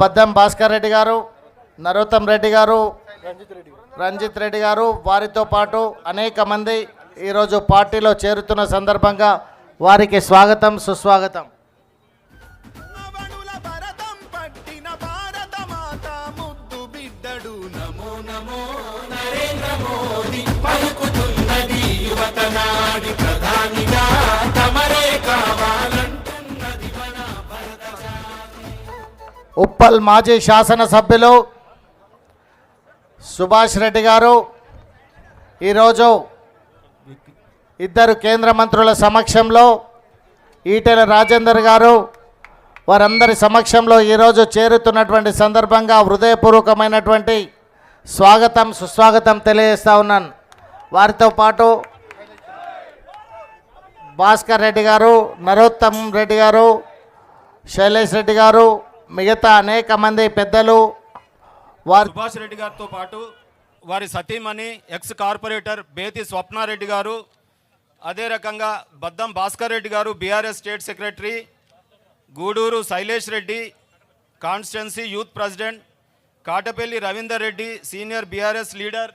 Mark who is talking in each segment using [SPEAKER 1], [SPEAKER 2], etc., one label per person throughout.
[SPEAKER 1] బద్దం భాస్కర్ రెడ్డి గారు నరోత్తం రెడ్డి గారు రంజిత్ రెడ్డి గారు వారితో పాటు అనేక మంది ఈరోజు పార్టీలో చేరుతున్న సందర్భంగా వారికి స్వాగతం సుస్వాగతం. ఉప్పల్ మాజీ శాసనసభ్యులు సుభాష్ రెడ్డి గారు. ఈరోజు ఇద్దరు కేంద్ర మంత్రుల సమక్షంలో ఈటెల రాజేందర్ గారు వారందరి సమక్షంలో ఈరోజు చేరుతున్నటువంటి సందర్భంగా హృదయపూర్వకమైనటువంటి స్వాగతం సుస్వాగతం తెలియజేస్తా ఉన్నాను. వారితో పాటు భాస్కర్ రెడ్డి గారు నరోత్తమ్ రెడ్డి గారు శైలేష్ రెడ్డి గారు మిగతా అనేక మంది పెద్దలు వారు
[SPEAKER 2] సుభాష్ రెడ్డి గారితో పాటు వారి సతీమణి ఎక్స్ కార్పొరేటర్ బేతి స్వప్నారెడ్డి గారు అదే రకంగా Baddam Bhaskar Reddy garu BRS state secretary Guduru Shailesh Reddy constituency youth president Katapalli Ravinder Reddy senior BRS leader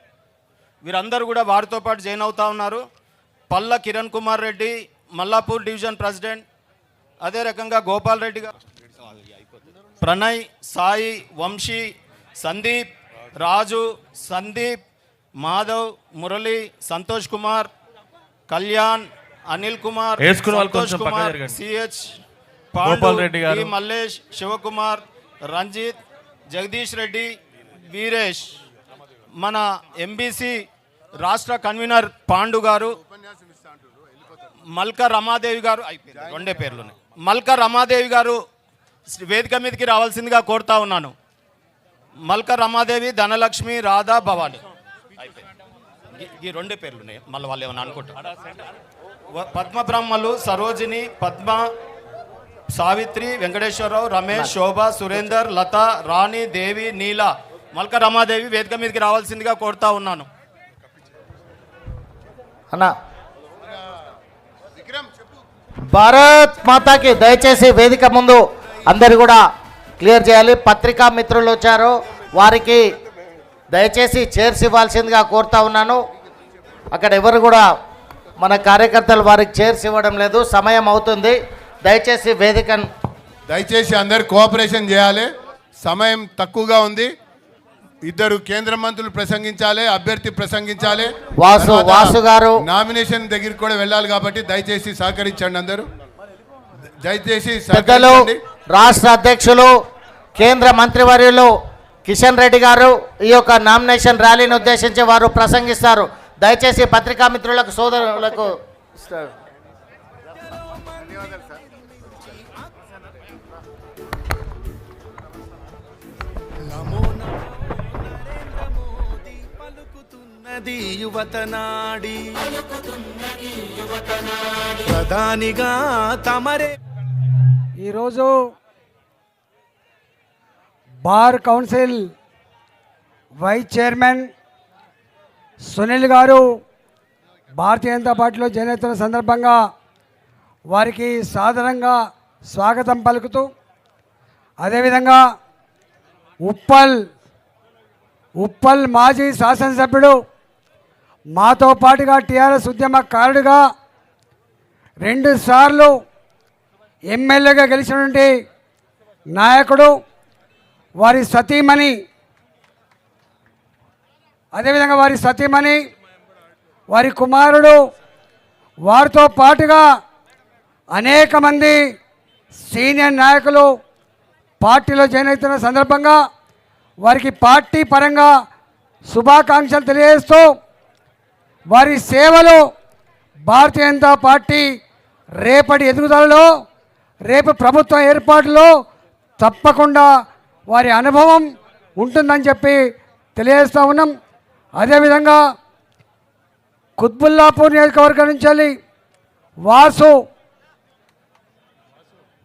[SPEAKER 2] వీరందరూ కూడా వారితో పాటు జాయిన్ అవుతా ఉన్నారు. పల్ల కిరణ్ కుమార్ రెడ్డి మల్లాపూర్ డివిజన్ ప్రెసిడెంట్ అదే రకంగా గోపాల్ రెడ్డి గారు. ప్రణయ్ సాయి వంశీ సందీప్ రాజు సందీప్ మాధవ్ మురళి సంతోష్ కుమార్ కళ్యాణ్ అనిల్ కుమార్ సంతోష్ కుమార్. సిహెచ్
[SPEAKER 3] గోపాల్ రెడ్డి గారు.
[SPEAKER 2] మల్లేష్ శివకుమార్ రంజిత్ జగదీష్ రెడ్డి వీరేష్ మన ఎంబీసీ రాష్ట్ర కన్వీనర్ పాండు గారు మల్క రమాదేవి గారు అయిపోయింది రెండే పేర్లున్నాయి మల్క రమాదేవి గారు వేదిక మీదకి రావాల్సిందిగా కోరుతా ఉన్నాను. మల్క రమాదేవి ధనలక్ష్మి రాధా భవాని. ఈ- రెండే పేర్లు ఉన్నాయి. మళ్ళీ వాళ్ళు ఏమైనా అనుకుంటారు? వ- పద్మ బ్రహ్మలు సరోజిని పద్మ సావిత్రి వెంకటేశ్వరరావు రమేష్ శోభ సురేందర్ లత రాణి దేవి నీల. మల్క రమాదేవి వేదిక మీదకి రావాల్సిందిగా కోరుతా ఉన్నాను.
[SPEAKER 1] అన్న. భారత్ మాతాకి దయచేసి వేదిక ముందు అందరు కూడా క్లియర్ చేయాలి. పత్రికా మిత్రులు వచ్చారు. వారికి దయచేసి చైర్స్ ఇవ్వాల్సిందిగా కోరుతా ఉన్నాను. అక్కడ ఎవరు కూడా మన కార్యకర్తలు వారికి చైర్స్ ఇవ్వడం లేదు. సమయం అవుతుంది. దయచేసి వేదికను
[SPEAKER 4] దయచేసి అందరు కోఆపరేషన్ చేయాలి. సమయం తక్కువగా ఉంది. ఇద్దరు కేంద్ర మంత్రులు ప్రసంగించాలి అభ్యర్థి ప్రసంగించాలి.
[SPEAKER 1] వాసు- వాసు గారు.
[SPEAKER 4] నామినేషన్ దగ్గరికి కూడా వెళ్ళాలి కాబట్టి దయచేసి సహకరించండి అందరూ. దయచేసి
[SPEAKER 1] పెద్దలు రాష్ట్ర అధ్యక్షులు కేంద్ర మంత్రివర్యులు కిషన్ రెడ్డి గారు ఈ యొక్క నామినేషన్ ర్యాలీని ఉద్దేశించి వారు ప్రసంగిస్తారు. దయచేసి పత్రికా మిత్రులకు సోదరులకు
[SPEAKER 5] నమో నమో నరేంద్ర మోదీ పలుకుతున్నది యువత నాడి ప్రధానిగా తమరే
[SPEAKER 6] ఈరోజు bar council vice chairman Sunil garu Bharatiya Janata పార్టీలో జాయిన్ అవుతున్న సందర్భంగా వారికి సాధారణంగా స్వాగతం పలుకుతూ అదేవిధంగా ఉప్పల్ ఉప్పల్ మాజీ శాసనసభ్యుడు మాతో పాటుగా టీఆర్ఎస్ ఉద్యమకారుడిగా రెండుసార్లు ఎమ్మెల్యేగా గెలిచినటువంటి నాయకుడు వారి సతీమణి. అదేవిధంగా వారి సతీమణి వారి కుమారుడు వారితో పాటుగా అనేక మంది సీనియర్ నాయకులు పార్టీలో జాయిన్ అవుతున్న సందర్భంగా వారికి పార్టీ పరంగా శుభాకాంక్షలు తెలియజేస్తూ వారి సేవలు భారతీయ జనతా పార్టీ రేపటి ఎదుగుదలలో రేపు ప్రభుత్వం ఏర్పాటులో తప్పకుండా వారి అనుభవం ఉంటుందని చెప్పి తెలియజేస్తూ ఉన్నాం. అదేవిధంగా కుత్బుల్లాపూర్ నియోజకవర్గం నుంచి వెళ్ళి వాసు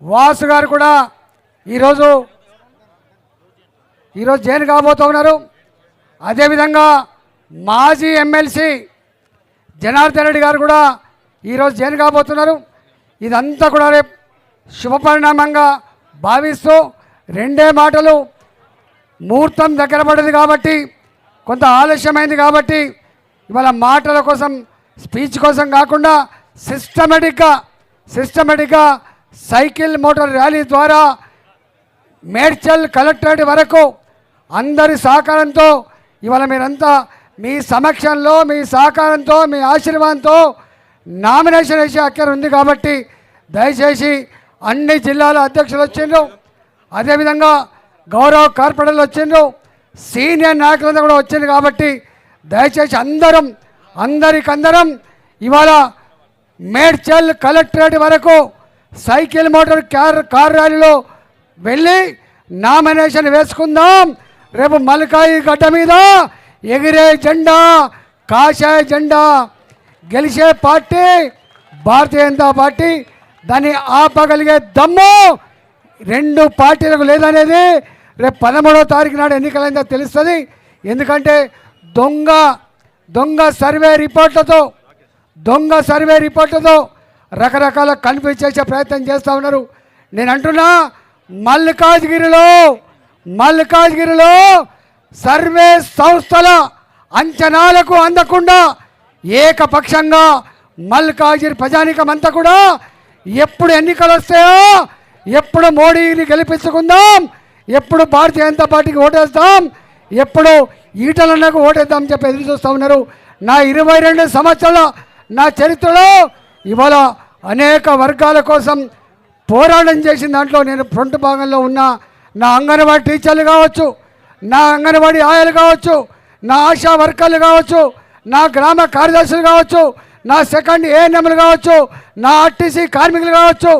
[SPEAKER 6] వాసు గారు కూడా ఈరోజు ఈరోజు జైన్ కాబోతూ ఉన్నారు. అదేవిధంగా మాజీ ఎమ్మెల్సీ జనార్దన్ రెడ్డి గారు కూడా ఈరోజు జైన్ కాబోతున్నారు. ఇదంతా కూడా రేపు శుభపరిణామంగా భావిస్తూ రెండే మాటలు ముహూర్తం దగ్గర పడింది కాబట్టి కొంత ఆలస్యమైంది కాబట్టి ఇవాళ మాటల కోసం స్పీచ్ కోసం కాకుండా సిస్టమేటిక్గా సిస్టమేటిక్గా సైకిల్ మోటార్ ర్యాలీ ద్వారా మేడ్చల్ కలెక్టరేట్ వరకు అందరి సహకారంతో ఇవాళ మీరంతా మీ సమక్షంలో మీ సహకారంతో మీ ఆశీర్వాదంతో నామినేషన్ వేసే అక్కర ఉంది కాబట్టి దయచేసి అన్ని జిల్లాల అధ్యక్షులు వచ్చిండ్రు. అదేవిధంగా గౌరవ కార్పొరేటర్లు వచ్చిండ్రు. సీనియర్ నాయకులంతా కూడా వచ్చింది కాబట్టి దయచేసి అందరం అందరికందరం ఇవాళ మేడ్చల్ కలెక్టరేట్ వరకు సైకిల్ మోటార్ కార్ కార్ ర్యాలీలో వెళ్ళి నామినేషన్ వేసుకుందాం. రేపు మల్కాయి గడ్డ మీద ఎగిరే జెండా కాషాయ జెండా. గెలిచే పార్టీ భారతీయ జనతా పార్టీ దాన్ని ఆపగలిగే దమ్ము రెండు పార్టీలకు లేదనేది రేపు పదమూడవ తారీఖు నాడు ఎన్నికలైందో తెలుస్తుంది. ఎందుకంటే దొంగ దొంగ సర్వే రిపోర్ట్లతో దొంగ సర్వే రిపోర్ట్లతో రకరకాల కన్ఫ్యూజ్ చేసే ప్రయత్నం చేస్తూ ఉన్నారు. నేను అంటున్నా మల్కాజ్గిరిలో మల్కాజ్గిరిలో సర్వే సంస్థల అంచనాలకు అందకుండా ఏకపక్షంగా మల్కాజ్గిరి ప్రజానికమంతా కూడా ఎప్పుడు ఎన్నికలు వస్తాయో ఎప్పుడు మోడీని గెలిపించుకుందాం ఎప్పుడు భారతీయ జనతా పార్టీకి ఓటేస్తాం ఎప్పుడు ఈటలన్నకు ఓటేద్దాం చెప్పి ఎదురు చూస్తూ ఉన్నారు. నా ఇరవై రెండు సంవత్సరాల నా చరిత్రలో ఇవాళ అనేక వర్గాల కోసం పోరాటం చేసిన దాంట్లో నేను ఫ్రంట్ భాగంలో ఉన్న నా అంగన్వాడీ టీచర్లు కావచ్చు నా అంగన్వాడీ ఆయాలు కావచ్చు నా ఆశా వర్కర్లు కావచ్చు నా గ్రామ కార్యదర్శులు కావచ్చు నా సెకండ్ ఏఎన్ఎంలు కావచ్చు నా ఆర్టీసీ కార్మికులు కావచ్చు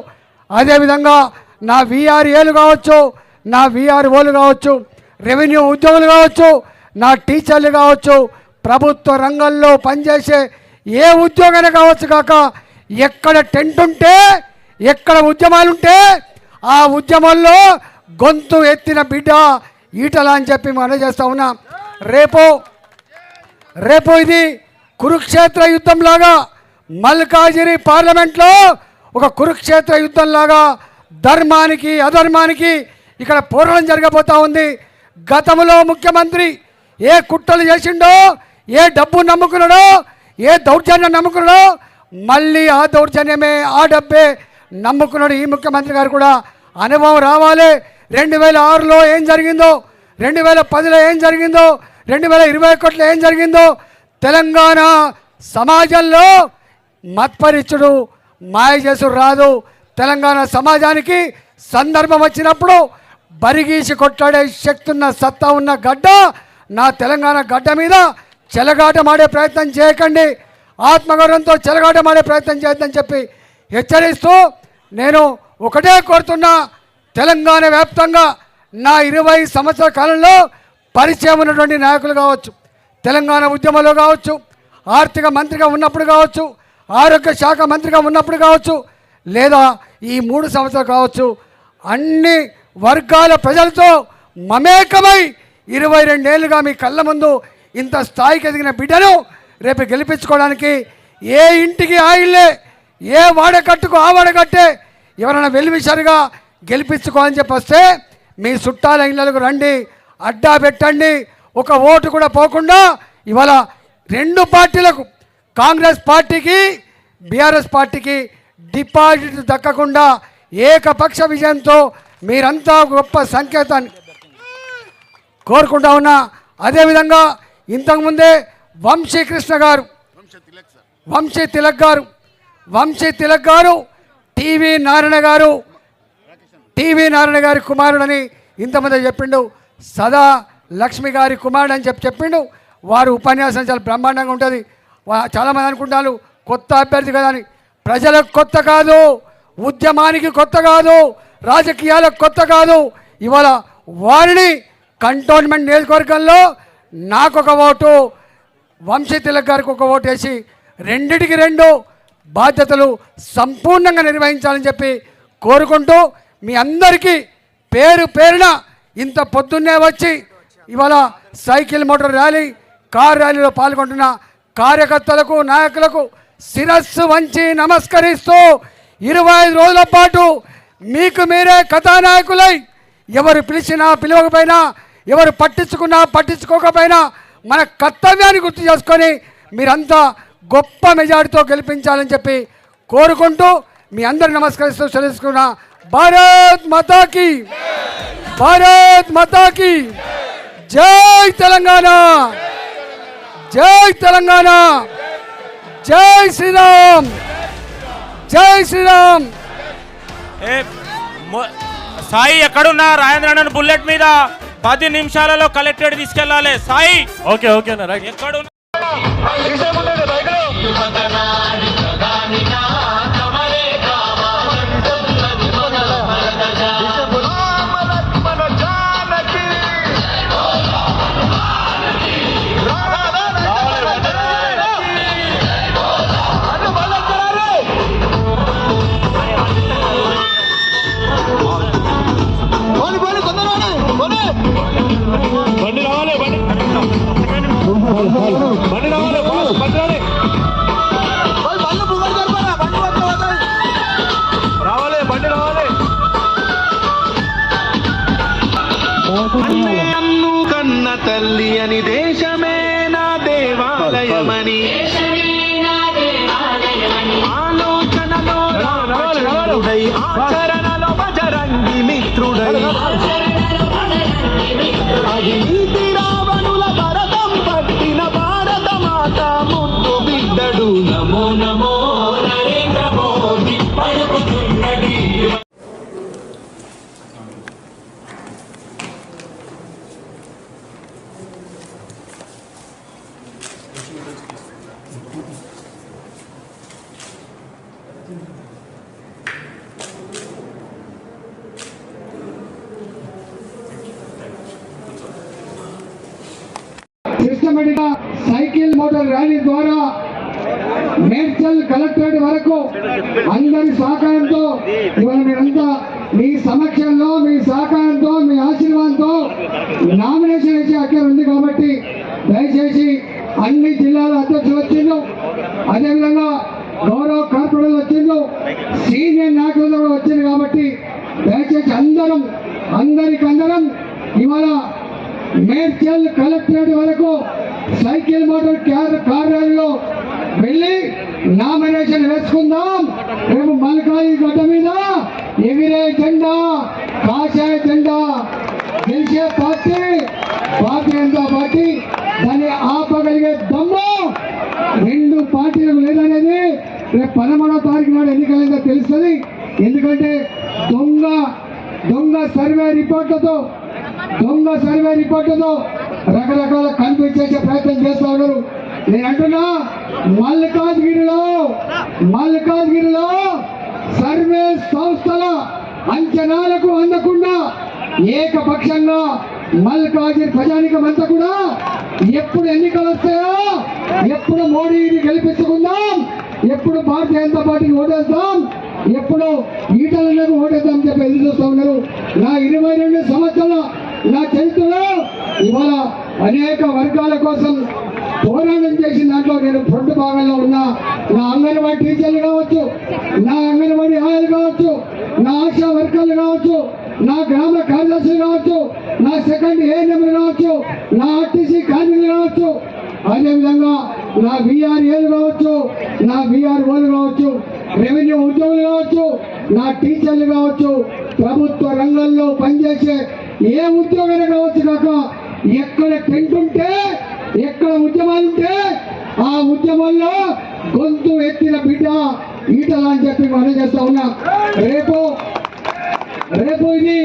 [SPEAKER 6] అదేవిధంగా నా విఆర్ఏలు కావచ్చు నా విఆర్ఓలు కావచ్చు రెవెన్యూ ఉద్యోగులు కావచ్చు నా టీచర్లు కావచ్చు ప్రభుత్వ రంగంలో పనిచేసే ఏ ఉద్యోగైనా కావచ్చు కాక ఎక్కడ టెంట్ ఉంటే ఎక్కడ ఉద్యమాలు ఉంటే ఆ ఉద్యమంలో గొంతు ఎత్తిన బిడ్డ ఈటల అని చెప్పి మనం చేస్తా ఉన్నా. రేపు రేపు ఇది కురుక్షేత్ర యుద్ధంలాగా మల్కాజిరి పార్లమెంట్లో ఒక కురుక్షేత్ర యుద్ధంలాగా ధర్మానికి అధర్మానికి ఇక్కడ పోరాటం జరగబోతూ ఉంది. గతంలో ముఖ్యమంత్రి ఏ కుట్రలు చేసిండో ఏ డబ్బు నమ్ముకున్నాడో ఏ దౌర్జన్యం నమ్ముకున్నాడో మళ్ళీ ఆ దౌర్జన్యమే ఆ డబ్బే నమ్ముకున్నాడు ఈ ముఖ్యమంత్రి గారు కూడా. అనుభవం రావాలి. రెండు వేల ఆరులో ఏం జరిగిందో రెండు వేల పదిలో ఏం జరిగిందో రెండు వేల ఇరవై ఒకటిలో ఏం జరిగిందో తెలంగాణ సమాజంలో మత్పరిచుడు మాయ చేసుడు రాదు. తెలంగాణ సమాజానికి సందర్భం వచ్చినప్పుడు బరిగీసి కొట్లాడే శక్తి ఉన్న సత్తా ఉన్న గడ్డ నా తెలంగాణ గడ్డ మీద చెలగాటమాడే ప్రయత్నం చేయకండి. ఆత్మగౌరవంతో చెలగాటమాడే ప్రయత్నం చేయొద్దని చెప్పి హెచ్చరిస్తూ నేను ఒకటే కోరుతున్నా తెలంగాణ వ్యాప్తంగా నా ఇరవై సంవత్సరాల కాలంలో పరిచయం ఉన్నటువంటి నాయకులు కావచ్చు. తెలంగాణ ఉద్యమంలో కావచ్చు ఆర్థిక మంత్రిగా ఉన్నప్పుడు కావచ్చు ఆరోగ్య శాఖ మంత్రిగా ఉన్నప్పుడు కావచ్చు లేదా ఈ మూడు సంవత్సరాలు కావచ్చు అన్ని వర్గాల ప్రజలతో మమేకమై ఇరవై రెండేళ్ళుగా మీ కళ్ళ ముందు ఇంత స్థాయికి ఎదిగిన బిడ్డను రేపు గెలిపించుకోవడానికి ఏ ఇంటికి ఆయిల్లే ఏ వాడకట్టుకు ఆ వాడకట్టే ఎవరైనా వెలివిసరిగా గెలిపించుకోవాలని చెప్పి వస్తే మీ చుట్టాల ఇళ్ళకు రండి అడ్డా పెట్టండి ఒక ఓటు కూడా పోకుండా ఇవాళ రెండు పార్టీలకు కాంగ్రెస్ పార్టీకి బీఆర్ఎస్ పార్టీకి డిపాజిట్ దక్కకుండా ఏకపక్ష విజయంతో మీరంతా గొప్ప సంకేతాన్ని కోరుకుంటా ఉన్నా. అదేవిధంగా ఇంతకుముందే వంశీకృష్ణ గారు వంశీ తిలక్ గారు వంశీ తిలక్ గారు టీవీ నారాయణ గారు టీవీ నారాయణ గారి కుమారుడని ఇంతమంది చెప్పిండు. సదా లక్ష్మి గారి కుమారుడు అని చెప్పి చెప్పిండు. వారు ఉపన్యాసం చాలా బ్రహ్మాండంగా ఉంటుంది. చాలామంది అనుకుంటారు కొత్త అభ్యర్థి కదా అని. ప్రజలకు కొత్త కాదు ఉద్యమానికి కొత్త కాదు రాజకీయాలకు కొత్త కాదు. ఇవాళ వారిని కంటోన్మెంట్ నియోజకవర్గంలో నాకు ఒక ఓటు వంశీ తిలక్ గారికి ఒక ఓటు వేసి రెండిటికి రెండు బాధ్యతలు సంపూర్ణంగా నిర్వహించాలని చెప్పి కోరుకుంటూ మీ అందరికీ పేరు పేరున ఇంత పొద్దున్నే వచ్చి ఇవాళ సైకిల్ మోటార్ ర్యాలీ కార్ ర్యాలీలో పాల్గొంటున్న కార్యకర్తలకు నాయకులకు శిరస్సు వంచి నమస్కరిస్తూ ఇరవై ఐదు రోజుల పాటు మీకు మీరే కథానాయకులై ఎవరు పిలిచినా పిలవకపోయినా ఎవరు పట్టించుకున్నా పట్టించుకోకపోయినా మన కర్తవ్యాన్ని గుర్తు చేసుకొని మీరంతా గొప్ప మెజారిటీతో గెలిపించాలని చెప్పి కోరుకుంటూ మీ అందరు నమస్కరిస్తూ తెలుసుకున్న భారత్ మాతాకి! భారత్ మాతాకి! జై తెలంగాణ! జై తెలంగాణ! జై శ్రీరామ్! జై శ్రీరామ్!
[SPEAKER 3] సాయి ఎక్కడున్నా? రాజేంద్ర బుల్లెట్ మీద పది నిమిషాలలో కలెక్టరేట్ తీసుకెళ్ళాలి. సాయి! ఓకే ఓకే ఎక్కడున్నా?
[SPEAKER 6] సిస్టమేటిక్ సైకిల్ మోటార్ ర్యాలీ ద్వారా మేడ్చల్ కలెక్టరేట్ వరకు అందరి సహకారంతో ఇవాళ మీరంతా మీ సమక్షంలో మీ సహకారంతో మీ ఆశీర్వాదంతో నామినేషన్ వేసే అక్కడ ఉంది కాబట్టి దయచేసి అన్ని జిల్లాల అధ్యక్షులు వచ్చిండు అదేవిధంగా గౌరవ కార్పొరేటర్లు వచ్చిండు సీనియర్ నాయకులు కూడా వచ్చింది కాబట్టి దయచేసి అందరం అందరికందరం ఇవాళ మేడ్చల్ కలెక్టరేట్ వరకు సైకిల్ మోటార్ కార్యాలయంలో వెళ్ళి నామినేషన్ వేసుకుందాం. రేపు మల్కాయి గడ్డ మీద ఎగిరే జెండా కాషాయ జెండా. గెలిచే పార్టీ భారతీయ జనతా పార్టీ దాన్ని ఆపగలిగే దమ్ము రెండు పార్టీలకు లేదనేది రేపు పదమూడో తారీఖు నాడు ఎన్నికలైందో తెలుస్తుంది. ఎందుకంటే దొంగ దొంగ సర్వే రిపోర్ట్లతో దొంగ సర్వే రిపోర్టుతో రకరకాల కన్ఫ్యూజ్ ప్రయత్నం చేస్తా ఉన్నారు నేను అంటున్నా మల్కాజ్గిరిలో మల్కాజ్గిరిలో సర్వే సంస్థల అంచనాలకు అందకుండా ఏకపక్షంగా మల్కాజ్గిరి ప్రజానికం అంతా కూడా ఎప్పుడు ఎన్నికలు వస్తాయో ఎప్పుడు మోడీని గెలిపించుకుందాం ఎప్పుడు భారతీయ జనతా పార్టీని ఓటేస్తాం ఎప్పుడు ఈటలకు ఓటేద్దాం అని చెప్పి ఎదురు చూస్తా ఉన్నారు. నా ఇరవై రెండు సంవత్సరాల నా చరిత్రలో ఇవాళ అనేక వర్గాల కోసం పోరాటం చేసిన దాంట్లో నేను ఫ్రంట్ భాగంలో ఉన్నా. నా అంగన్వాడీ టీచర్లు కావచ్చు నా అంగన్వాడీ ఆయాలు కావచ్చు నా ఆశా వర్కర్లు కావచ్చు నా గ్రామ కార్యదర్శులు కావచ్చు నా సెకండ్ ఏఎన్ఎంలు కావచ్చు నా ఆర్టీసీ కార్మికులు కావచ్చు అదేవిధంగా నా బీఆర్ఏలు కావచ్చు నా బీఆర్ఓలు కావచ్చు రెవెన్యూ ఉద్యోగులు కావచ్చు నా టీచర్లు కావచ్చు ప్రభుత్వ రంగంలో పనిచేసే ఏ ఉద్యోగం కావచ్చు కాక ఎక్కడ టెంట్ ఉంటే ఎక్కడ ఉద్యమాలు ఉంటే ఆ ఉద్యమంలో గొంతు ఎత్తిన బిడ్డ ఈటలా అని చెప్పి మనం చేస్తా ఉన్నా. రేపు రేపు ఇది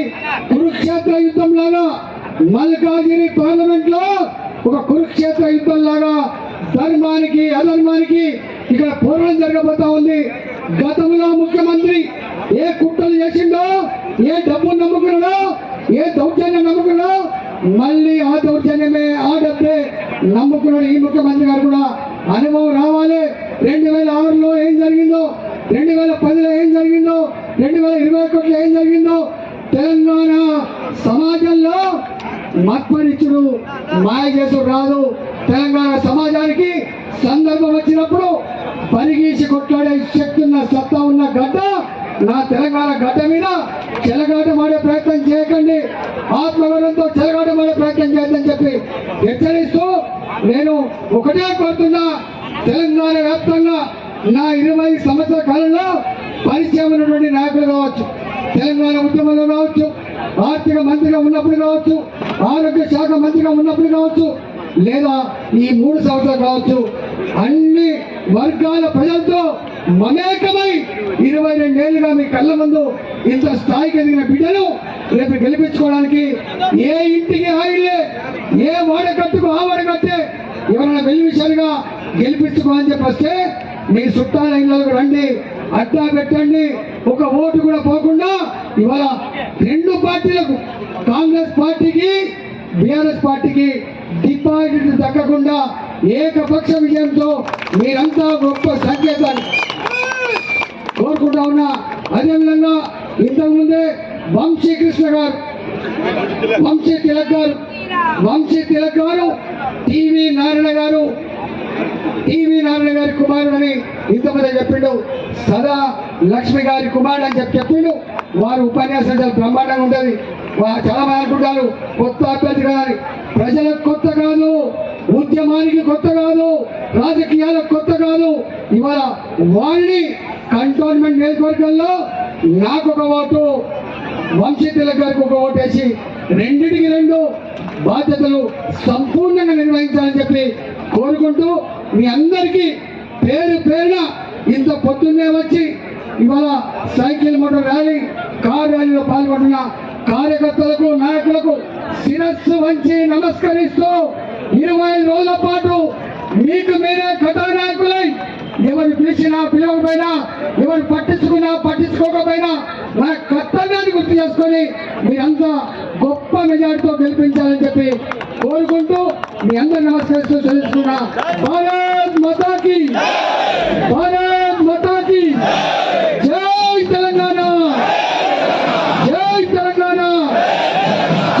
[SPEAKER 6] కురుక్షేత్ర యుద్ధం లాగా మల్కాజిరి పార్లమెంట్లో ఒక కురుక్షేత్ర యుద్ధం లాగా ధర్మానికి అధర్మానికి ఇక్కడ పోరాటం జరగబోతా ఉంది. గతంలో ముఖ్యమంత్రి ఏ కుట్రలు చేసిండో ఏ డబ్బు నమ్ముకున్నాడో ఏ దౌర్జన్యం నమ్ముకున్నా మళ్ళీ ఆ దౌర్జన్యమే ఆ డబ్బే నమ్ముకున్నాడు ఈ ముఖ్యమంత్రి గారు కూడా అనుభవం రావాలి. రెండు వేల ఆరులో ఏం జరిగిందో రెండు వేల పదిలో ఏం జరిగిందో రెండు వేల ఇరవై ఒకటిలో ఏం జరిగిందో తెలంగాణ సమాజంలో మత్పరిచుడు మాయ చేసుడు రాదు. తెలంగాణ సమాజానికి సందర్భం వచ్చినప్పుడు పరిగీసి కొట్లాడే శక్తి ఉన్న సత్తా ఉన్న గడ్డ నా తెలంగాణ గడ్డ మీద చెలగాటమాడే ప్రయత్నం చేయకండి. ఆత్మగౌరవంతో చెలగాటమాడే ప్రయత్నం చేయొద్దని చెప్పి హెచ్చరిస్తూ నేను ఒకటే కోరుతున్నా తెలంగాణ వ్యాప్తంగా నా ఇరవై సంవత్సరాల కాలంలో పరిచయం ఉన్నటువంటి నాయకులు కావచ్చు తెలంగాణ ఉద్యమంలో కావచ్చు ఆర్థిక మంత్రిగా ఉన్నప్పుడు కావచ్చు ఆరోగ్య శాఖ మంత్రిగా ఉన్నప్పుడు కావచ్చు లేదా ఈ మూడు సంవత్సరాలు కావచ్చు అన్ని వర్గాల ప్రజలతో మమేకమై ఇరవై రెండేళ్ళుగా మీ కళ్ళ ముందు ఇంత స్థాయికి ఎదిగిన బిడ్డను రేపు గెలిపించుకోవడానికి ఏ ఇంటికి ఆయిలే ఏ వాడకట్టుకు ఆ వాడకట్టే ఎవరైనా వెళ్ళి విషయాలుగా గెలిపించుకోవాలని చెప్పి వస్తే మీ చుట్టాల ఇళ్ళకు రండి అడ్డా పెట్టండి ఒక ఓటు కూడా పోకుండా ఇవాళ రెండు పార్టీలకు కాంగ్రెస్ పార్టీకి బీఆర్ఎస్ పార్టీకి డిపాజిట్ దక్కకుండా ఏకపక్ష విజయంతో మీరంతా గొప్ప సంకేతాన్ని కోరుకుంటా ఉన్నా. అదేవిధంగా ఇంతకుముందే వంశీ కృష్ణ గారు వంశీ తిలక్ గారు వంశీ తిలక్ గారు టీవీ నారాయణ గారు టీవీ నారాయణ గారి కుమారుడని ఇంతమంది చెప్పిండు. సదా లక్ష్మి గారి కుమారుడు అని చెప్పి చెప్పిండు. వారు ఉపన్యాసం చాలా బ్రహ్మాండంగా ఉంటుంది. చాలా మంది అనుకుంటారు. కొత్త అభ్యర్థి కాదని ప్రజలకు కొత్త కాదు. ఉద్యమానికి కొత్త కాదు రాజకీయాలకు కొత్త కాదు. ఇవాళ వారిని కంటోన్మెంట్ నియోజకవర్గంలో నాకు ఒక ఓటు వంశీ తిలక్ గారికి ఒక ఓటు వేసి రెండింటికి రెండు బాధ్యతలు సంపూర్ణంగా నిర్వహించాలని చెప్పి కోరుకుంటూ మీ అందరికీ పేరు పేరున ఇంత పొద్దున్నే వచ్చి ఇవాళ సైకిల్ మోటార్ ర్యాలీ కార్ ర్యాలీలో పాల్గొంటున్న కార్యకర్తలకు నాయకులకు శిరస్సు వంచి నమస్కరిస్తూ ఇరవై రోజుల పాటు మీకు మీరే కథానాయకులై ఎవరు పిలిచినా పిలవకపోయినా ఎవరు పట్టించుకున్నా పట్టించుకోకపోయినా నా కర్తవ్యాన్ని గుర్తు చేసుకొని మీరంతా గొప్ప మెజార్టీతో గెలిపించాలని చెప్పి కోరుకుంటూ మీ అందరు నమస్కరిస్తూ తెలుసుకున్నా భారత్ మతాకి! భారత్ మతాకి జై తెలంగాణ జై తెలంగాణ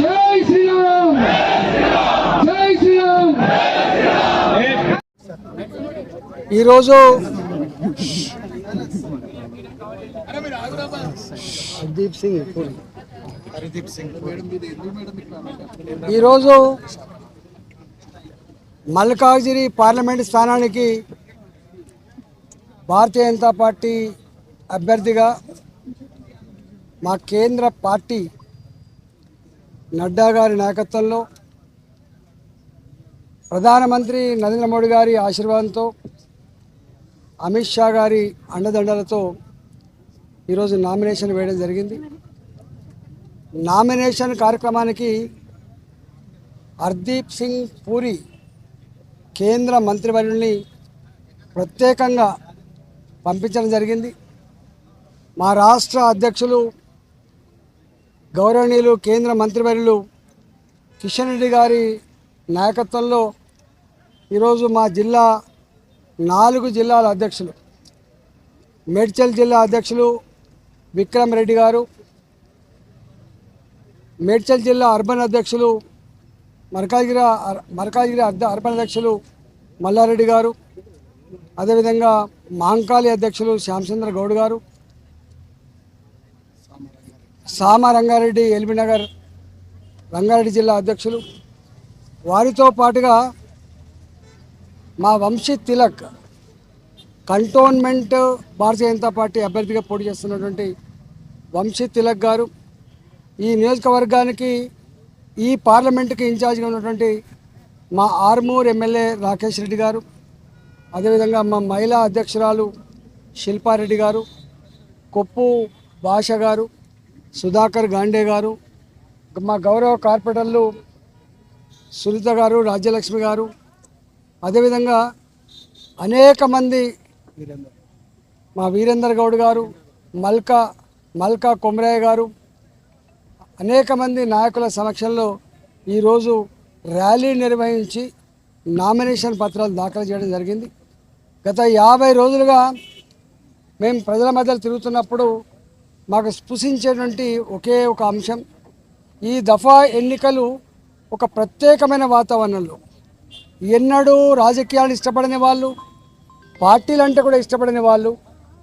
[SPEAKER 6] జై శ్రీరామ్ జై శ్రీరామ్
[SPEAKER 7] ఈరోజు ఈరోజు మల్కాజిరి పార్లమెంట్ స్థానానికి భారతీయ జనతా పార్టీ అభ్యర్థిగా మా కేంద్ర పార్టీ నడ్డా గారి నాయకత్వంలో ప్రధానమంత్రి నరేంద్ర మోడీ గారి ఆశీర్వాదంతో అమిత్ షా గారి అండదండలతో ఈరోజు నామినేషన్ వేయడం జరిగింది. నామినేషన్ కార్యక్రమానికి హర్దీప్ సింగ్ పూరి కేంద్ర మంత్రివర్యుల్ని ప్రత్యేకంగా పంపించడం జరిగింది. మా రాష్ట్ర అధ్యక్షులు గౌరవనీయులు కేంద్ర మంత్రివర్యులు కిషన్ రెడ్డి గారి నాయకత్వంలో ఈరోజు మా జిల్లా నాలుగు జిల్లాల అధ్యక్షులు. మేడ్చల్ జిల్లా అధ్యక్షులు విక్రమ్ రెడ్డి గారు మేడ్చల్ జిల్లా అర్బన్ అధ్యక్షులు మరకాగిరి మరకాగిరి అర్బన్ అధ్యక్షులు మల్లారెడ్డి గారు అదేవిధంగా మాంకాళి అధ్యక్షులు శ్యామచంద్ర గౌడ్ గారు సామ రంగారెడ్డి ఎల్బీనగర్ రంగారెడ్డి జిల్లా అధ్యక్షులు. వారితో పాటుగా మా వంశీ తిలక్ కంటోన్మెంట్ భారతీయ జనతా పార్టీ అభ్యర్థిగా పోటీ చేస్తున్నటువంటి వంశీ తిలక్ గారు ఈ నియోజకవర్గానికి ఈ పార్లమెంటుకి ఇన్ఛార్జ్గా ఉన్నటువంటి మా ఆర్మూర్ ఎమ్మెల్యే రాకేష్ రెడ్డి గారు అదేవిధంగా మా మహిళా అధ్యక్షురాలు శిల్పారెడ్డి గారు కొప్పు భాష గారు సుధాకర్ గాండే గారు మా గౌరవ కార్పొరేటర్లు సునీత గారు రాజ్యలక్ష్మి గారు అదేవిధంగా అనేక మంది మా వీరేందర్ గౌడ్ గారు మల్కా మల్కా కొమరయ్య గారు అనేక మంది నాయకుల సమక్షంలో ఈరోజు ర్యాలీ నిర్వహించి నామినేషన్ పత్రాలు దాఖలు చేయడం జరిగింది. గత యాభై రోజులుగా మేము ప్రజల మధ్యలో తిరుగుతున్నప్పుడు మాకు స్పృశించేటువంటి ఒకే ఒక అంశం ఈ దఫా ఎన్నికలు ఒక ప్రత్యేకమైన వాతావరణంలో
[SPEAKER 6] ఎన్నడూ రాజకీయాలు ఇష్టపడని వాళ్ళు పార్టీలు అంటే కూడా ఇష్టపడని వాళ్ళు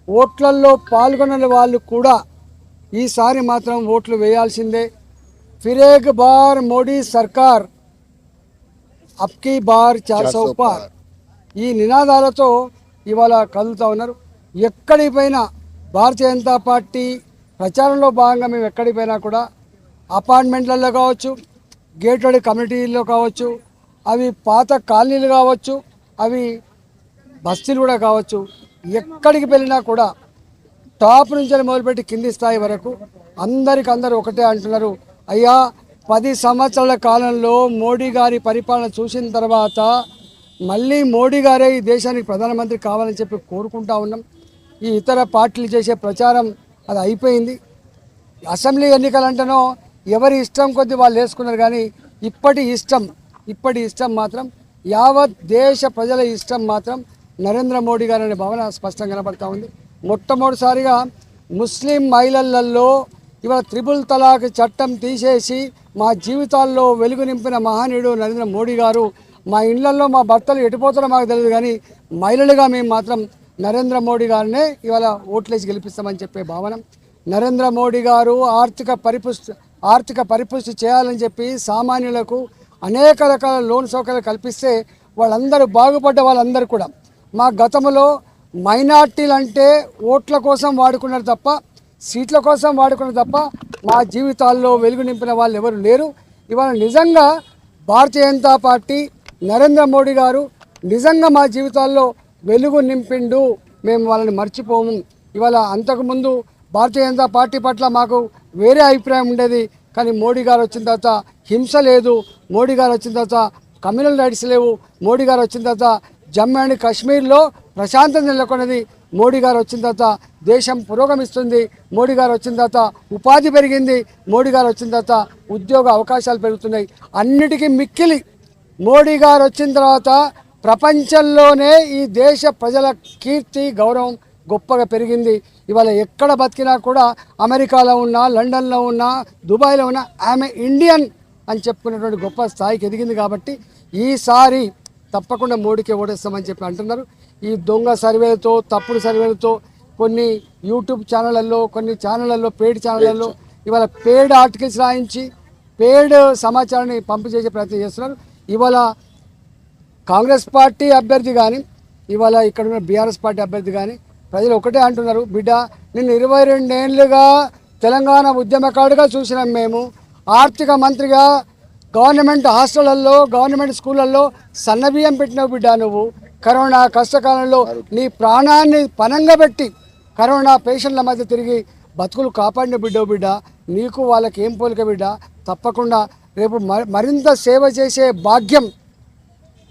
[SPEAKER 6] ఓట్లల్లో పాల్గొనని వాళ్ళు కూడా ఈసారి మాత్రం ఓట్లు వేయాల్సిందే. ఫిరేక్ బార్ మోడీ సర్కార్ అప్కీ బార్ చార్ సౌ పార్. ఈ నినాదాలతో ఇవాళ కదులుతూ ఉన్నారు. ఎక్కడికి పోయినా భారతీయ జనతా పార్టీ ప్రచారంలో భాగంగా మేము ఎక్కడికి పోయినా కూడా అపార్ట్మెంట్లలో కావచ్చు గేటెడ్ కమ్యూనిటీల్లో కావచ్చు అవి పాత కాలనీలు కావచ్చు అవి బస్తీలు కూడా కావచ్చు ఎక్కడికి వెళ్ళినా కూడా టాప్ నుంచి మొదలుపెట్టి కింది స్థాయి వరకు అందరికి అందరూ ఒకటే అంటున్నారు. అయ్యా పది సంవత్సరాల కాలంలో మోడీ గారి పరిపాలన చూసిన తర్వాత మళ్ళీ మోడీ గారే ఈ దేశానికి ప్రధానమంత్రి కావాలని చెప్పి కోరుకుంటా ఉన్నాం. ఈ ఇతర పార్టీలు చేసే ప్రచారం అది అయిపోయింది. అసెంబ్లీ ఎన్నికలంటేనో ఎవరి ఇష్టం కొద్దీ వాళ్ళు వేసుకున్నారు కానీ ఇప్పటి ఇష్టం ఇప్పటి ఇష్టం మాత్రం యావత్ దేశ ప్రజల ఇష్టం మాత్రం నరేంద్ర మోడీ గారు అనే భావన స్పష్టంగా కనబడతా ఉంది. మొట్టమొదటిసారిగా ముస్లిం మహిళలలో ఇవాళ త్రిపుల్ తలాక్ చట్టం తీసేసి మా జీవితాల్లో వెలుగు నింపిన మహానీయుడు నరేంద్ర మోడీ గారు. మా ఇళ్ళలో మా భర్తలు ఎటుపోతారో మాకు తెలియదు కానీ మహిళలుగా మేము మాత్రం నరేంద్ర మోడీ గారినే ఇవాళ ఓట్లేసి గెలిపిస్తామని చెప్పే భావన. నరేంద్ర మోడీ గారు ఆర్థిక పరిపుష్టి ఆర్థిక పరిపుష్టి చేయాలని చెప్పి సామాన్యులకు అనేక రకాల లోన్ సౌకర్యాలు కల్పిస్తే వాళ్ళందరూ బాగుపడ్డ వాళ్ళందరూ కూడా. మా గతంలో మైనార్టీలు అంటే ఓట్ల కోసం వాడుకున్నారు తప్ప సీట్ల కోసం వాడుకున్నారు తప్ప మా జీవితాల్లో వెలుగు నింపిన వాళ్ళు ఎవరు లేరు. ఇవాళ నిజంగా భారతీయ జనతా పార్టీ నరేంద్ర మోడీ గారు నిజంగా మా జీవితాల్లో వెలుగు నింపిండు. మేము వాళ్ళని మర్చిపోము. ఇవాళ అంతకుముందు భారతీయ జనతా పార్టీ పట్ల మాకు వేరే అభిప్రాయం ఉండేది. కానీ మోడీ గారు వచ్చిన తర్వాత హింస లేదు మోడీ గారు వచ్చిన తర్వాత కమ్యూనల్ రైట్స్ లేవు మోడీ గారు వచ్చిన తర్వాత జమ్మూ అండ్ కాశ్మీర్లో ప్రశాంతత నెలకొన్నది మోడీ గారు వచ్చిన తర్వాత దేశం పురోగమిస్తుంది మోడీ గారు వచ్చిన తర్వాత ఉపాధి పెరిగింది మోడీ గారు వచ్చిన తర్వాత ఉద్యోగ అవకాశాలు పెరుగుతున్నాయి. అన్నిటికీ మిక్కిలి మోడీ గారు వచ్చిన తర్వాత ప్రపంచంలోనే ఈ దేశ ప్రజల కీర్తి గౌరవం గొప్పగా పెరిగింది. ఇవాళ ఎక్కడ బతికినా కూడా అమెరికాలో ఉన్నా లండన్లో ఉన్నా దుబాయ్లో ఉన్నా ఆమె ఇండియన్ అని చెప్పుకునేటువంటి గొప్ప స్థాయికి ఎదిగింది కాబట్టి ఈసారి తప్పకుండా మోడీకి ఓడేస్తామని చెప్పి అంటున్నారు. ఈ దొంగ సర్వేలతో తప్పుడు సర్వేలతో కొన్ని యూట్యూబ్ ఛానళ్ళల్లో కొన్ని ఛానళ్ళల్లో పేడ్ ఛానళ్ళల్లో ఇవాళ పేడ్ ఆర్టికల్స్ రాయించి పేడ్ సమాచారాన్ని పంపు చేసే ప్రయత్నం చేస్తున్నారు. ఇవాళ కాంగ్రెస్ పార్టీ అభ్యర్థి కానీ ఇవాళ ఇక్కడ ఉన్న బీఆర్ఎస్ పార్టీ అభ్యర్థి కానీ ప్రజలు ఒకటే అంటున్నారు బిడ్డ నిన్ను ఇరవై రెండేళ్ళుగా తెలంగాణ ఉద్యమకారుడిగా చూసినాం మేము. ఆర్థిక మంత్రిగా గవర్నమెంట్ హాస్టళ్ళలో గవర్నమెంట్ స్కూళ్ళల్లో సన్నబియ్యం పెట్టినావు బిడ్డ నువ్వు. కరోనా కష్టకాలంలో నీ ప్రాణాన్ని పనంగా పెట్టి కరోనా పేషెంట్ల మధ్య తిరిగి బతుకులు కాపాడిన బిడ్డో బిడ్డ. నీకు వాళ్ళకి ఏం పోలిక బిడ్డ? తప్పకుండా రేపు మరింత సేవ చేసే భాగ్యం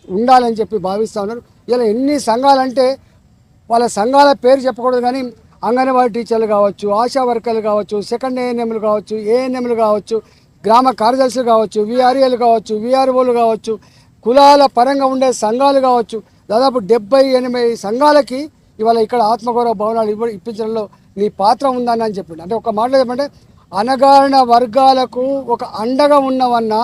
[SPEAKER 6] ఉండాలని చెప్పి భావిస్తూ ఉన్నారు. ఇలా ఎన్ని సంఘాలంటే వాళ్ళ సంఘాల పేరు చెప్పకూడదు కానీ అంగన్వాడీ టీచర్లు కావచ్చు ఆశా వర్కర్లు కావచ్చు సెకండ్ ఏఎన్ఎంలు కావచ్చు ఏఎన్ఎంలు కావచ్చు గ్రామ కార్యదర్శులు కావచ్చు విఆర్ఏలు కావచ్చు విఆర్ఓలు కావచ్చు కులాల పరంగా ఉండే సంఘాలు కావచ్చు దాదాపు డెబ్బై ఎనభై సంఘాలకి ఇవాళ ఇక్కడ ఆత్మగౌరవ భవనాలు ఇవ్వ ఇప్పించడంలో నీ పాత్ర ఉందని అని చెప్పిండు. అంటే ఒక మాటలో చెప్పంటే అనగారిన వర్గాలకు ఒక అండగా ఉన్నవన్న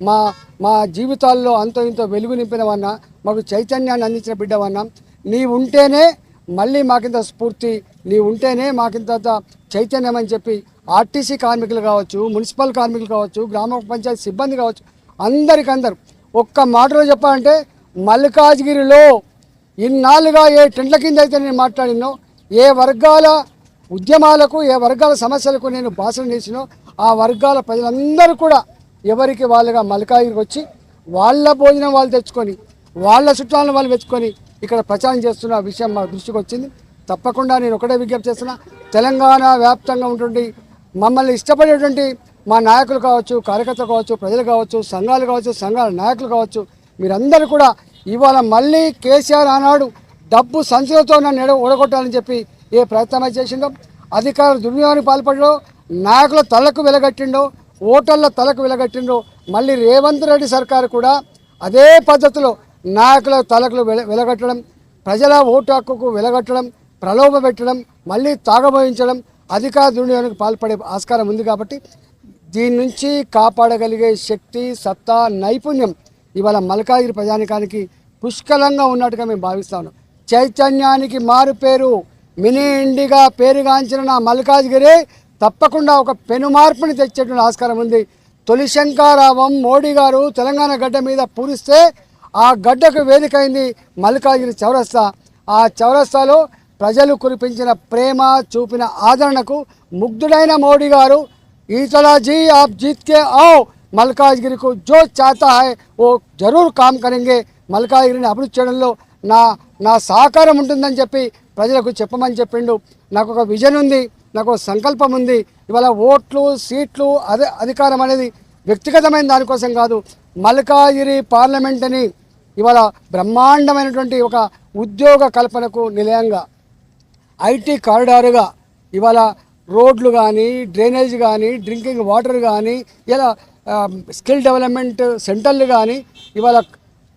[SPEAKER 6] మా మా జీవితాల్లో అంత ఇంతో వెలుగు నింపినవన్న మాకు చైతన్యాన్ని అందించిన బిడ్డవన్న నీ ఉంటేనే మళ్ళీ మాకింత స్ఫూర్తి నీ ఉంటేనే మాకింత చైతన్యం అని చెప్పి ఆర్టీసీ కార్మికులు కావచ్చు మున్సిపల్ కార్మికులు కావచ్చు గ్రామ పంచాయతీ సిబ్బంది కావచ్చు అందరికందరు ఒక్క మాటలో చెప్పాలంటే మల్కాజ్గిరిలో ఇన్నాళ్ళుగా ఏ టెంట్ల కింద అయితే నేను మాట్లాడినో ఏ వర్గాల ఉద్యమాలకు ఏ వర్గాల సమస్యలకు నేను భాషలు చేసినో ఆ వర్గాల ప్రజలందరూ కూడా ఎవరికి వాళ్ళుగా మల్కాగిరికి వచ్చి వాళ్ళ భోజనం వాళ్ళు తెచ్చుకొని వాళ్ళ చుట్టాలను వాళ్ళు తెచ్చుకొని ఇక్కడ ప్రచారం చేస్తున్న విషయం మా దృష్టికి వచ్చింది. తప్పకుండా నేను ఒకటే విజ్ఞప్తి చేస్తున్నా. తెలంగాణ వ్యాప్తంగా ఉన్నటువంటి మమ్మల్ని ఇష్టపడేటువంటి మా నాయకులు కావచ్చు కార్యకర్తలు కావచ్చు ప్రజలు కావచ్చు సంఘాలు కావచ్చు సంఘాల నాయకులు కావచ్చు మీరందరూ కూడా ఇవాళ మళ్ళీ కేసీఆర్ ఆనాడు డబ్బు సంచులతో నన్ను ఎడ ఓడగొట్టాలని చెప్పి ఏ ప్రయత్నం చేసిండో అధికారులు దుర్వినియోగానికి పాల్పడో నాయకుల తలకు వెలగట్టిండో ఓటర్ల తలకు వెలగట్టిండో మళ్ళీ రేవంత్ రెడ్డి సర్కారు కూడా అదే పద్ధతిలో నాయకుల తలకు వెల వెలగట్టడం ప్రజల ఓటు హక్కుకు వెలగట్టడం ప్రలోభ పెట్టడం మళ్ళీ తాగబోయించడం అధికార దుర్వినియోగానికి పాల్పడే ఆస్కారం ఉంది కాబట్టి దీని నుంచి కాపాడగలిగే శక్తి సత్తా నైపుణ్యం ఇవాళ మల్కాగిరి ప్రజానికానికి పుష్కలంగా ఉన్నట్టుగా మేము భావిస్తాను. చైతన్యానికి మారు పేరు మినీ ఇండిగా పేరుగాంచిన నా మల్కాజ్గిరి తప్పకుండా ఒక పెను మార్పుని తెచ్చేటువంటి ఆస్కారం ఉంది. తొలి శంకారావం మోడీ గారు తెలంగాణ గడ్డ మీద పూరిస్తే ఆ గడ్డకు వేదికైంది మల్లికార్జున చౌరస్తా. ఆ చౌరస్తాలో ప్రజలు కురిపించిన ప్రేమ చూపిన ఆదరణకు ముగ్ధుడైన మోడీ గారు ఈతలా జీ ఆప్ జీత్ కే మల్కాజ్గిరికు జో చాతా హై ఓ జరూర్ కామ్ కరెంగే మల్కాజ్గిరిని అభివృద్ధి చేయడంలో నా నా సహకారం ఉంటుందని చెప్పి ప్రజలకు చెప్పమని చెప్పిండు. నాకు ఒక విజన్ ఉంది నాకు ఒక సంకల్పం ఉంది. ఇవాళ ఓట్లు సీట్లు అదే అధికారం అనేది వ్యక్తిగతమైన దానికోసం కాదు. మల్కాజిరి పార్లమెంట్ని ఇవాళ బ్రహ్మాండమైనటువంటి ఒక ఉద్యోగ కల్పనకు నిలయంగా ఐటీ కారిడారుగా ఇవాళ రోడ్లు కానీ డ్రైనేజ్ కానీ డ్రింకింగ్ వాటర్ కానీ ఇలా స్కిల్ డెవలప్మెంట్ సెంటర్లు కానీ ఇవాళ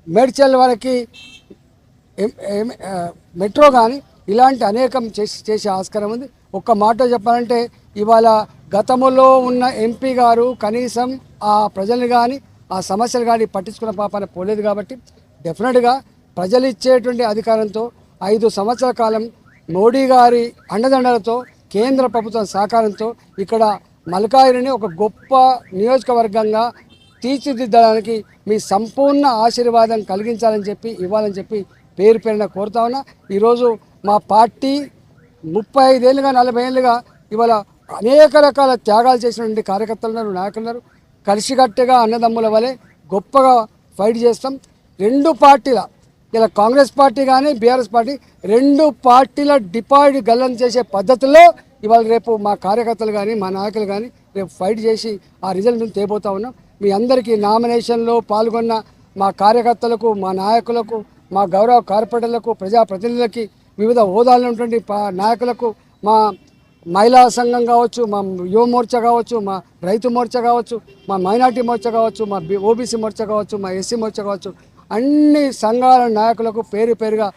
[SPEAKER 6] మేడ్చల్ వరకు మెట్రో కానీ ఇలాంటి అనేకం చేసి చేసే ఆస్కారం ఉంది. ఒక్క మాట చెప్పాలంటే ఇవాళ గతంలో ఉన్న ఎంపీ గారు కనీసం ఆ ప్రజల్ని కానీ ఆ సమస్యలు కానీ పట్టించుకున్న పాపాన పోలేదు కాబట్టి డెఫినెట్గా ప్రజలు ఇచ్చేటువంటి అధికారంతో ఐదు సంవత్సరాల కాలం మోడీ గారి అండదండలతో కేంద్ర ప్రభుత్వం సహకారంతో ఇక్కడ మల్కాయిని ఒక గొప్ప నియోజకవర్గంగా తీర్చిదిద్దడానికి మీ సంపూర్ణ ఆశీర్వాదం కలిగించాలని చెప్పి ఇవ్వాలని చెప్పి పేరు పేరున కోరుతా ఉన్నా. ఈరోజు మా పార్టీ ముప్పై ఐదేళ్ళుగా నలభై ఏళ్ళుగా ఇవాళ అనేక రకాల త్యాగాలు చేసినటువంటి కార్యకర్తలు ఉన్నారు నాయకులు ఉన్నారు. కలిసికట్టుగా అన్నదమ్ముల వలె గొప్పగా ఫైట్ చేస్తాం. రెండు పార్టీల ఇలా కాంగ్రెస్ పార్టీ కానీ బీఆర్ఎస్ పార్టీ రెండు పార్టీల డిపాయిడ్ గల్లం చేసే పద్ధతిలో ఇవాళ రేపు మా కార్యకర్తలు కానీ మా నాయకులు కానీ రేపు ఫైట్ చేసి ఆ రిజల్ట్ని తేబోతా ఉన్నాం. మీ అందరికీ నామినేషన్లో పాల్గొన్న మా కార్యకర్తలకు మా నాయకులకు మా గౌరవ కార్పొరేటర్లకు ప్రజాప్రతినిధులకి వివిధ హోదాల్లో ఉన్నటువంటి నాయకులకు మా మహిళా సంఘం కావచ్చు మా యువ మోర్చా కావచ్చు మా రైతు మోర్చా కావచ్చు మా మైనార్టీ మోర్చా కావచ్చు మా ఓబీసీ మోర్చా కావచ్చు మా ఎస్సీ మోర్చా కావచ్చు అన్ని సంఘాల నాయకులకు పేరు పేరుగా